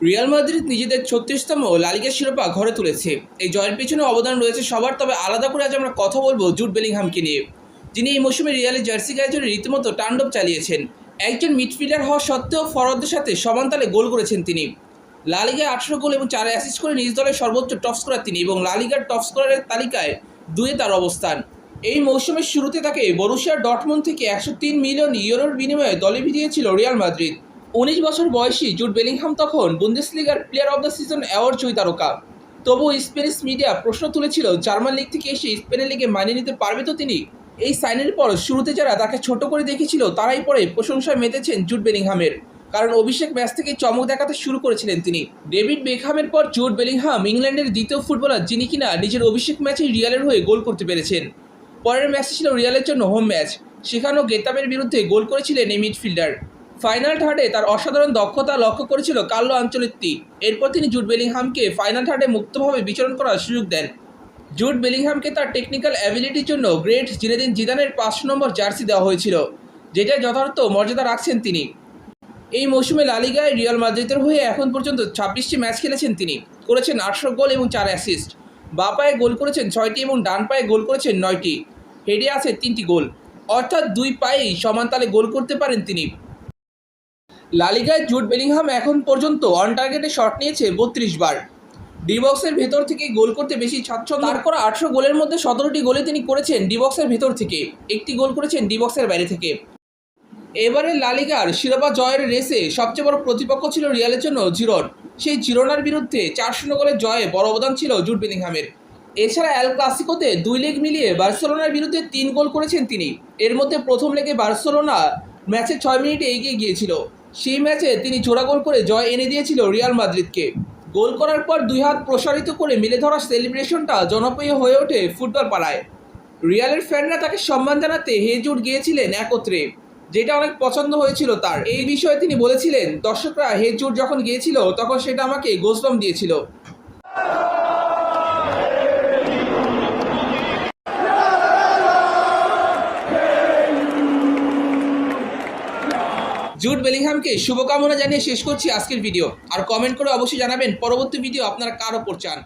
Real Madrid নিজেদের ছত্রিশতম La Liga শিরোপা ঘরে তুলেছে। এই জয়ের পেছনে অবদান রয়েছে সবার, তবে আলাদা করে আজ আমরা কথা বলব জুট বেলিংহামকে নিয়ে। যিনি এই মৌসুমে রিয়ালের জার্সি গায়ে রীতিমতো তাণ্ডব চালিয়েছেন। একজন মিডফিল্ডার হওয়া সত্ত্বেও ফরওয়ার্ডদের সাথে সমান তালে গোল করেছেন তিনি। লালিগায় আঠারো গোল এবং চার অ্যাসিস্ট করে নিজ দলের সর্বোচ্চ টপ স্কোরার তিনি এবং লালিগার টপ স্কোরারের তালিকায় দুয়ে তার অবস্থান। এই মৌসুমের শুরুতে তাকে বরুশিয়া ডটমন থেকে একশো তিন মিলিয়ন ইউরোর বিনিময়ে দলে ভিড়িয়েছিল রিয়াল মাদ্রিদ। উনিশ বছর বয়সী জুট বেলিংহাম তখন বুন্দেসলিগার player of the season award জয়ী তারকা। তবু স্প্যানিশ মিডিয়া প্রশ্ন তুলেছিল, জার্মান লিগ থেকে এসে স্পেনের লিগে মানিয়ে নিতে পারবে তো তিনি? এই সাইনের পর শুরুতে যারা তাকে ছোট করে দেখেছিল, তারাই পরে প্রশংসায় মেতেছেন জুট বেলিংহামের। কারণ অভিষেক ম্যাচ থেকে চমক দেখাতে শুরু করেছিলেন তিনি। ডেভিড বেকহামের পর জুট বেলিংহাম ইংল্যান্ডের দ্বিতীয় ফুটবলার যিনি কিনা নিজের অভিষেক ম্যাচে রিয়ালের হয়ে গোল করতে পেরেছেন। পরের ম্যাচটি ছিল রিয়ালের জন্য হোম ম্যাচ। সেখানেও গেতাবের বিরুদ্ধে গোল করেছিলেন এই মিডফিল্ডার। ফাইনাল থার্ডে তার অসাধারণ দক্ষতা লক্ষ্য করেছিল কার্লো আঞ্চলিত্তি। এরপর তিনি জুট বেলিংহামকে ফাইনাল থার্ডে মুক্তভাবে বিচরণ করার সুযোগ দেন। জুট বেলিংহামকে তার টেকনিক্যাল অ্যাবিলিটির জন্য গ্রেট জিনেদিন জিদানের পাঁচ নম্বর জার্সি দেওয়া হয়েছিল যেটা যথার্থ মর্যাদা রাখছেন তিনি। এই মৌসুমে লালিগায় রিয়াল মাদ্রিদের হয়ে এখন পর্যন্ত ছাব্বিশটি ম্যাচ খেলেছেন তিনি, করেছেন আটশো গোল এবং চার অ্যাসিস্ট। বা পায়ে গোল করেছেন ছয়টি এবং ডান পায়ে গোল করেছেন নয়টি, হেডে আছে তিনটি গোল। অর্থাৎ দুই পায়েই সমান তালে গোল করতে পারেন তিনি। লালিগায় জুট বেলিংহাম এখন পর্যন্ত অন টার্গেটে শট নিয়েছে বত্রিশ বার। ডিবক্সের ভেতর থেকে গোল করতে বেশি স্বাচ্ছন্দ্য তার করা আটশো গোলের মধ্যে সতেরোটি গোলে তিনি করেছেন ডিবক্সের ভেতর থেকে। একটি গোল করেছেন ডিবক্সের বাইরে থেকে। এবারে লালিগার শিরোপা জয়ের রেসে সবচেয়ে বড় প্রতিপক্ষ ছিল রিয়ালের জন্য জিরন সেই জিরোনার বিরুদ্ধে চার শূন্য গোলের জয়ে বড় অবদান ছিল জুট বেলিংহামের। এছাড়া অ্যাল ক্লাসিকোতে দুই লেগ মিলিয়ে বার্সেলোনার বিরুদ্ধে তিন গোল করেছেন তিনি। এর মধ্যে প্রথম লেগে বার্সেলোনা ম্যাচে ছয় মিনিটে এগিয়ে গিয়েছিল। সেই ম্যাচে তিনি জোড়া গোল করে জয় এনে দিয়েছিল রিয়াল মাদ্রিদকে। গোল করার পর দুই হাত প্রসারিত করে মিলে ধরা সেলিব্রেশনটা জনপ্রিয় হয়ে ওঠে ফুটবল পাড়ায়। রিয়ালের ফ্যানরা তাকে সম্মান জানাতে হেজুট গিয়েছিলেন একত্রে, যেটা অনেক পছন্দ হয়েছিল তার। এই বিষয়ে তিনি বলেছিলেন, দর্শকরা হেজুট যখন গিয়েছিল, তখন সেটা আমাকে গোসলম দিয়েছিল। জুট বেলিংহামকে শুভকামনা জানিয়ে শেষ করছি আজকের ভিডিও। আর কমেন্ট করে অবশ্যই জানাবেন পরবর্তী ভিডিও আপনারা কার ওপর চান?